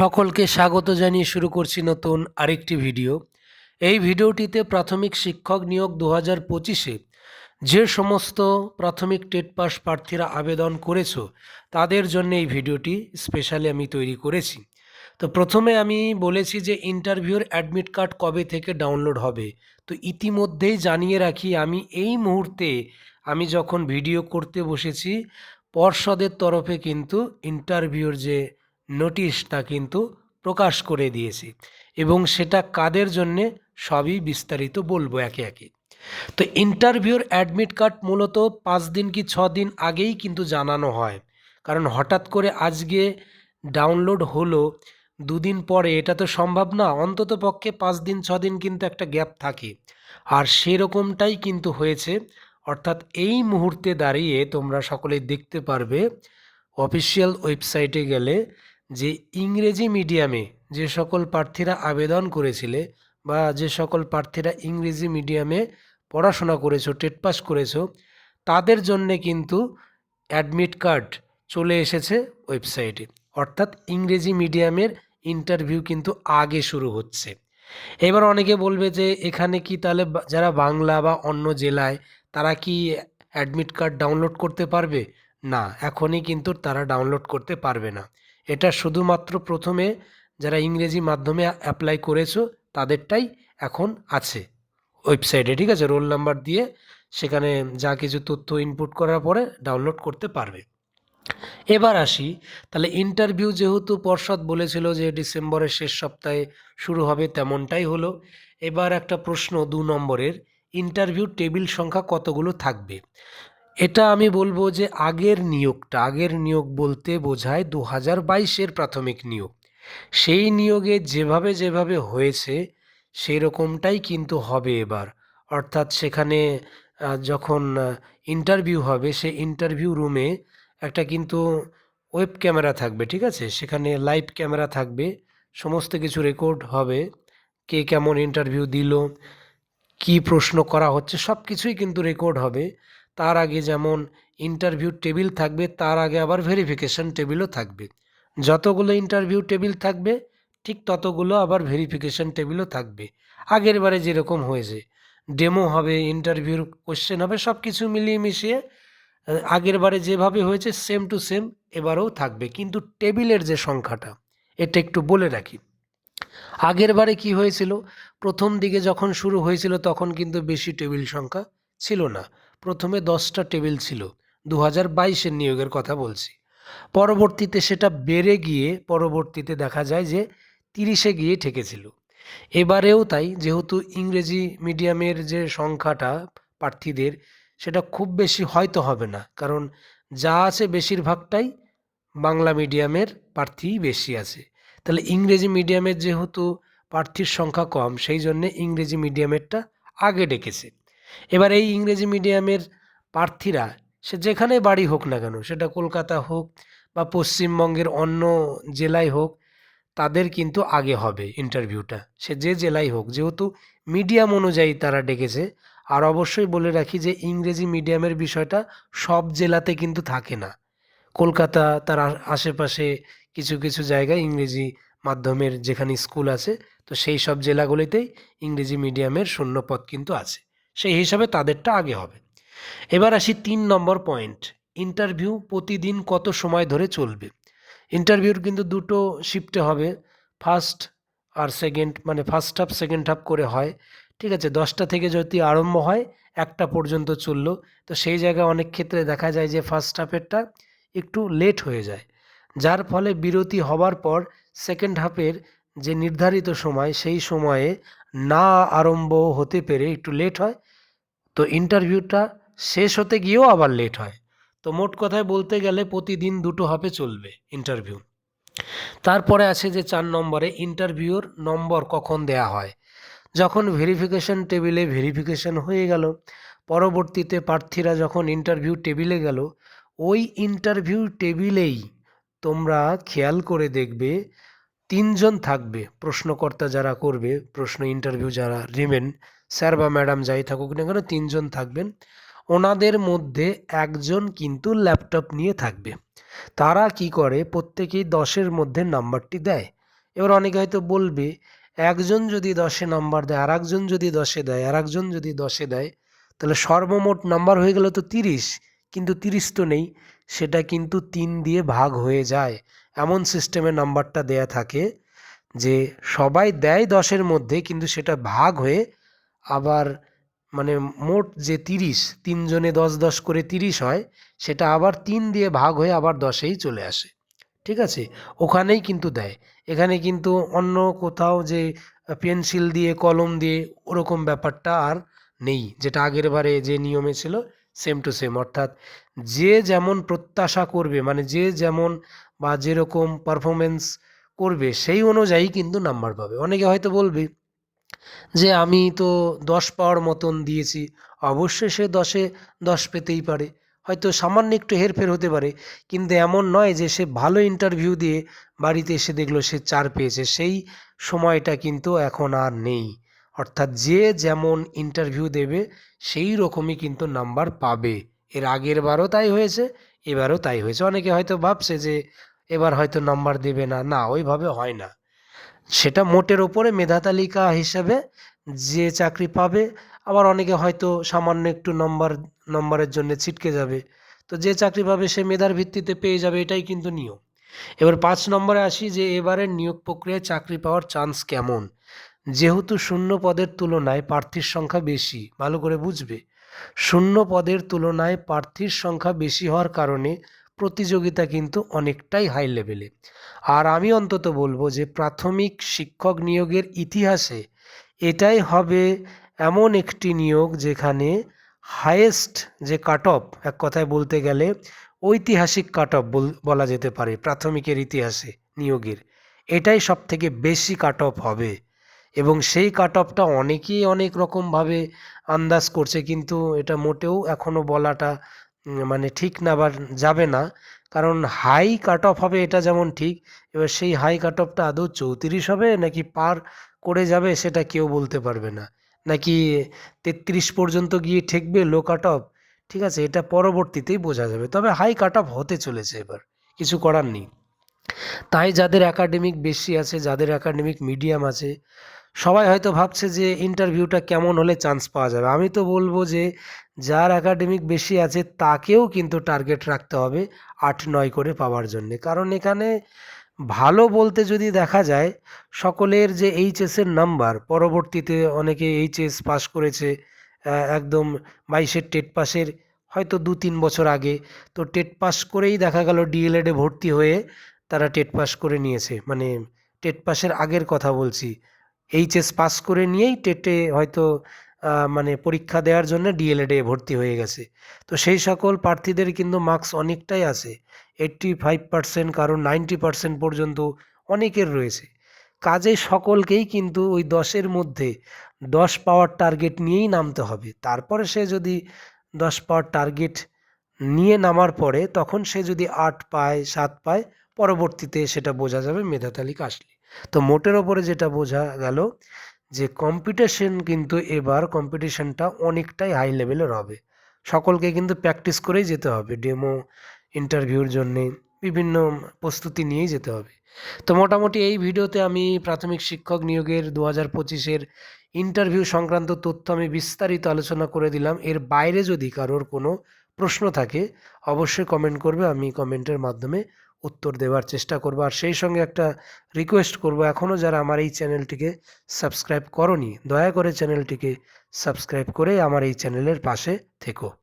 সকলকে স্বাগত জানিয়ে শুরু করছি নতুন আরেকটি ভিডিও। এই ভিডিওটিতে প্রাথমিক শিক্ষক নিয়োগ দু হাজার পঁচিশে যে সমস্ত প্রাথমিক টেট পাস প্রার্থীরা আবেদন করেছ, তাদের জন্য এই ভিডিওটি স্পেশালি আমি তৈরি করেছি। তো প্রথমে আমি বলেছি যে ইন্টারভিউর অ্যাডমিট কার্ড কবে থেকে ডাউনলোড হবে? তো ইতিমধ্যেই জানিয়ে রাখি, আমি এই মুহূর্তে আমি যখন ভিডিও করতে বসেছি, পর্ষদের তরফে কিন্তু ইন্টারভিউর যে নোটিশ তা কিন্তু প্রকাশ করে দিয়েছি এবং সেটা কাদের জন্যে সবই বিস্তারিত বলব একে একে। তো ইন্টারভিউর অ্যাডমিট কার্ড মূলত পাঁচ দিন কি ছ দিন আগেই কিন্তু জানানো হয়। কারণ হঠাৎ করে আজকে ডাউনলোড হলো, দুদিন পরে, এটা তো সম্ভব না, অন্তত পক্ষে পাঁচ দিন, ছ দিন কিন্তু একটা গ্যাপ থাকে। আর সেরকমটাই কিন্তু হয়েছে, অর্থাৎ এই মুহূর্তে দাঁড়িয়ে তোমরা সকলেই দেখতে পারবে, অফিসিয়াল ওয়েবসাইটে গেলে যে ইংরেজি মিডিয়ামে যে সকল প্রার্থীরা আবেদন করেছিলে বা যে সকল প্রার্থীরা ইংরেজি মিডিয়ামে পড়াশোনা করেছ, টেট পাস করেছ, তাদের জন্যে কিন্তু অ্যাডমিট কার্ড চলে এসেছে ওয়েবসাইটে। অর্থাৎ ইংরেজি মিডিয়ামের ইন্টারভিউ কিন্তু আগে শুরু হচ্ছে। এবার অনেকে বলবে যে এখানে কি তাহলে যারা বাংলা বা অন্য জেলায়, তারা কি অ্যাডমিট কার্ড ডাউনলোড করতে পারবে? না, এখনই কিন্তু তারা ডাউনলোড করতে পারবে না। এটা শুধুমাত্র প্রথমে যারা ইংরেজি মাধ্যমে অ্যাপ্লাই করেছ, তাদেরটাই এখন আছে। ওয়েবসাইটে ঠিক আছে? রোল নাম্বার দিয়ে সেখানে যা কিছু তথ্য ইনপুট করার পরে ডাউনলোড করতে পারবে। এবার আসি। তাহলে ইন্টারভিউ যেহেতু পর্ষদ বলেছিল যে ডিসেম্বরের শেষ সপ্তাহে শুরু হবে, তেমনটাই হলো। এবার একটা প্রশ্ন দু নম্বরের ইন্টারভিউ টেবিল সংখ্যা কতগুলো থাকবে? এটা আমি বলব যে আগের নিয়োগটা, আগের নিয়োগ বলতে বোঝায় দু হাজার বাইশের প্রাথমিক নিয়োগ। সেই নিয়োগে যেভাবে যেভাবে হয়েছে সেই রকমটাই কিন্তু হবে এবার। অর্থাৎ সেখানে যখন ইন্টারভিউ হবে সে ইন্টারভিউ রুমে একটা কিন্তু ওয়েব ক্যামেরা থাকবে, ঠিক আছে? সেখানে লাইভ ক্যামেরা থাকবে, সমস্ত কিছু রেকর্ড হবে, কে কেমন ইন্টারভিউ দিল, কি প্রশ্ন করা হচ্ছে সব কিছুই কিন্তু রেকর্ড হবে। তার আগে যেমন ইন্টারভিউ টেবিল থাকবে, তার আগে আবার ভেরিফিকেশন টেবিলও থাকবে। যতগুলো ইন্টারভিউ টেবিল থাকবে, ঠিক ততগুলো আবার ভেরিফিকেশন টেবিলও থাকবে। আগের বারে যেরকম হয়েছে ডেমো হবে ইন্টারভিউর কোশ্চেন হবে সব কিছু মিলিয়ে মিশিয়ে আগের বারে যেভাবে হয়েছে সেম টু সেম এবারেও থাকবে। কিন্তু টেবিলের যে সংখ্যাটা, এটা একটু বলে রাখি। আগের বারে কী হয়েছিল, প্রথম দিকে যখন শুরু হয়েছিল, তখন কিন্তু বেশি টেবিল সংখ্যা ছিল না। প্রথমে দশটা টেবিল ছিল দু হাজার বাইশের নিয়োগের কথা বলছি। পরবর্তীতে সেটা বেড়ে গিয়ে পরবর্তীতে দেখা যায় যে তিরিশে গিয়ে ঠেকেছিল। এবারেও তাই, যেহেতু ইংরেজি মিডিয়ামের যে সংখ্যাটা প্রার্থীদের, সেটা খুব বেশি হয়তো হবে না, কারণ যা আছে বেশিরভাগটাই বাংলা মিডিয়ামের প্রার্থীই বেশি আছে। তাহলে ইংরেজি মিডিয়ামের যেহেতু প্রার্থীর সংখ্যা কম, সেই জন্যে ইংরেজি মিডিয়ামেরটা আগে ডেকেছে। এবার এই ইংরেজি মিডিয়ামের প্রার্থীরা, সে যেখানে বাড়ি হোক না কেন, সেটা কলকাতা হোক বা পশ্চিমবঙ্গের অন্য জেলায় হোক, তাদের কিন্তু আগে হবে ইন্টারভিউটা সে যে জেলাই হোক, যেহেতু মিডিয়াম অনুযায়ী তারা ডেকেছে, আর অবশ্যই বলে রাখি যে ইংরেজি মিডিয়ামের বিষয়টা সব জেলাতে কিন্তু থাকে না। কলকাতা, তার আশেপাশে কিছু কিছু জায়গায় ইংরেজি মাধ্যমের যেখানে স্কুল আছে, তো সেই সব জেলাগুলিতেই ইংরেজি মিডিয়ামের শূন্যপদ কিন্তু আছে। সেই হিসাবে তাদেরটা আগে হবে। এবার আসি তিন নম্বর পয়েন্ট ইন্টারভিউ প্রতিদিন কত সময় ধরে চলবে? ইন্টারভিউর কিন্তু দুটো শিফটে হবে ফার্স্ট আর সেকেন্ড মানে ফার্স্ট হাফ সেকেন্ড হাফ করে হয়, ঠিক আছে? দশটা থেকে যদি আরম্ভ হয়, একটা পর্যন্ত চলল, তো সেই জায়গায় অনেক ক্ষেত্রে দেখা যায় যে ফার্স্ট হাফেরটা একটু লেট হয়ে যায়। যার ফলে বিরতি হবার পর সেকেন্ড হাফের যে নির্ধারিত সময়, সেই সময়ে না আরম্ভ হতে পেরে একটু লেট হয়। তো ইন্টারভিউটা শেষ হতে গিয়েও আবার লেট হয়। তো মোট কথায় বলতে গেলে প্রতিদিন দুটো হাফে চলবে ইন্টারভিউ তারপরে আছে যে চার নম্বরে ইন্টারভিউর নম্বর কখন দেয়া হয়। যখন ভেরিফিকেশন টেবিলে ভেরিফিকেশন হয়ে গেল, পরবর্তীতে প্রার্থীরা যখন ইন্টারভিউ টেবিলে গেল, ওই ইন্টারভিউ টেবিলেই তোমরা খেয়াল করে দেখবে তিনজন থাকবে, প্রশ্নকর্তা যারা করবে, প্রশ্ন ইন্টারভিউ যারা নেবেন, স্যার বা ম্যাডাম যাই থাকুক না কেন তিনজন থাকবেন। ওনাদের মধ্যে একজন কিন্তু ল্যাপটপ নিয়ে থাকবে। তারা কি করে? প্রত্যেকেই দশের মধ্যে নাম্বারটি দেয়। এবার অনেকে হয়তো বলবে, একজন যদি দশে নাম্বার দেয় আর একজন যদি দশে দেয় আর একজন যদি দশে দেয়, তাহলে সর্বমোট নাম্বার হয়ে গেল তো তিরিশ, কিন্তু তিরিশ তো নেই, সেটা কিন্তু তিন দিয়ে ভাগ হয়ে যায়। এমন সিস্টেমে নাম্বারটা দেয়া থাকে যে সবাই দেয় দশের মধ্যে, কিন্তু সেটা ভাগ হয়ে আবার মানে মোট যে তিরিশ, তিনজনে দশ দশ করে তিরিশ হয়, সেটা আবার তিন দিয়ে ভাগ হয়ে আবার দশেই চলে আসে। ঠিক আছে? ওখানেই কিন্তু দেয়। এখানে কিন্তু অন্য কোথাও যে পেন্সিল দিয়ে, কলম দিয়ে ওরকম ব্যাপারটা আর নেই। যেটা আগের বারে যে নিয়মে ছিল সেম টু সেম অর্থাৎ যে যেমন প্রত্যাশা করবে মানে যে যেমন বা যেরকম পারফরমেন্স করবে, সেই অনুযায়ী কিন্তু নাম্বার পাবে। অনেকে হয়তো বলবে যে, আমি তো দশ পাওয়ার মতন দিয়েছি। অবশ্যই সে দশে দশ পেতেই পারে। হয়তো সামান্য একটু হেরফের হতে পারে, কিন্তু এমন নয় যে, সে ভালো ইন্টারভিউ দিয়ে বাড়িতে এসে দেখল সে চার পেয়েছে। সেই সময়টা কিন্তু এখন আর নেই। অর্থাৎ যে যেমন ইন্টারভিউ দেবে, সেই রকমই কিন্তু নাম্বার পাবে। এর আগের বারও তাই হয়েছে, এবারও তাই হয়েছে। অনেকে হয়তো ভাবছে যে এবার হয়তো নাম্বার দেবে না। না, ওইভাবে হয় না। সেটা মোটের ওপরে মেধা তালিকা হিসাবে যে চাকরি পাবে, আবার অনেকে হয়তো সামান্য একটু নম্বর নম্বরের জন্য ছিটকে যাবে। তো যে চাকরি পাবে সে মেধার ভিত্তিতে পেয়ে যাবে, এটাই কিন্তু নিয়ম। এবার পাঁচ নম্বরে আসি যে এবারের নিয়োগ প্রক্রিয়ায় চাকরি পাওয়ার চান্স কেমন? যেহেতু শূন্য পদের তুলনায় প্রার্থীর সংখ্যা বেশি, ভালো করে বুঝবে। শূন্য পদের তুলনায় প্রার্থীর সংখ্যা বেশি হওয়ার কারণে প্রতিযোগিতা কিন্তু অনেকটাই হাই লেভেলে আর আমি অন্তত বলব যে প্রাথমিক শিক্ষক নিয়োগের ইতিহাসে এটাই হবে এমন একটি নিয়োগ যেখানে হায়েস্ট যে কাট অফ এক কথায় বলতে গেলে ঐতিহাসিক কাট অফ বলা যেতে পারে প্রাথমিকের ইতিহাসে নিয়োগের। এটাই সব থেকে বেশি কাট অফ হবে এবং সেই কাট অফটা অনেকেই অনেক রকমভাবে আন্দাজ করছে কিন্তু এটা মোটেও এখনও বলাটা মানে ঠিক না বা যাবে না। কারণ হাই কাট অফ হবে এটা যেমন ঠিক, এবার সেই হাই কাট অফটা আদৌ চৌত্রিশ হবে নাকি পার করে যাবে সেটা কেউ বলতে পারবে না। নাকি তেত্রিশ পর্যন্ত গিয়ে ঠেকবে লো কাট অফ ঠিক আছে, এটা পরবর্তীতেই বোঝা যাবে। তবে হাই কাট অফ হতে চলেছে এবার, কিছু করার নেই। তাই যাদের একাডেমিক বেশি আছে, যাদের একাডেমিক মিডিয়াম আছে সবাই হয়তো ভাবছে যে ইন্টারভিউটা কেমন হলে চান্স পাওয়া যাবে। আমি তো বলব যে যার একাডেমিক বেশি আছে তাকেও কিন্তু টার্গেট রাখতে হবে আট নয় করে পাওয়ার জন্যে। কারণ এখানে ভালো বলতে যদি দেখা যায়, সকলের যে এইচএসের নাম্বার পরবর্তীতে অনেকে এইচএস পাস করেছে একদম বাইশের টেট পাসের হয়তো দু তিন বছর আগে। তো টেট পাস করেই দেখা গেল ডিএলএডে ভর্তি হয়ে তারা টেট পাস করে নিয়েছে। মানে টেট পাসের আগের কথা বলছি। এইচএস পাস করে নিয়েই টেটে হয়তো মানে পরীক্ষা দেওয়ার জন্য ডিএলএডে ভর্তি হয়ে গেছে। তো সেই সকল প্রার্থীদের কিন্তু মার্কস অনেকটাই আছে। এইট্টি ফাইভ পার্সেন্ট কারণ নাইনটি পার্সেন্ট পর্যন্ত অনেকের রয়েছে। কাজে সকলকেই কিন্তু ওই দশের মধ্যে দশ পাওয়ার টার্গেট নিয়েই নামতে হবে। তারপরে সে যদি দশ পাওয়ার টার্গেট নিয়ে নামার পরে তখন সে যদি আট পায়, সাত পায়, পরবর্তীতে সেটা বোঝা যাবে মেধা তালিকা আসলে। তো মোটের ওপরে যেটা বোঝা গেল যে কম্পিটিশন কিন্তু এবার কম্পিটিশনটা অনেকটাই হাই লেভেলের হবে। সকলকে কিন্তু প্র্যাকটিস করেই যেতে হবে ডেমো ইন্টারভিউর জন্যে, বিভিন্ন প্রস্তুতি নিয়েই যেতে হবে। তো মোটামুটি এই ভিডিওতে আমি প্রাথমিক শিক্ষক নিয়োগের দু হাজার পঁচিশের ইন্টারভিউ সংক্রান্ত তথ্য আমি বিস্তারিত আলোচনা করে দিলাম। এর বাইরে যদি কারোর কোনো প্রশ্ন থাকে, অবশ্যই কমেন্ট করবে, আমি কমেন্টের মাধ্যমে উত্তর দেওয়ার চেষ্টা করব। আর সেই সঙ্গে একটা রিকোয়েস্ট করব এখনও যারা আমার এই চ্যানেলটিকে সাবস্ক্রাইব করনি, দয়া করে চ্যানেলটিকে সাবস্ক্রাইব করে আমার এই চ্যানেলের পাশে থেকো।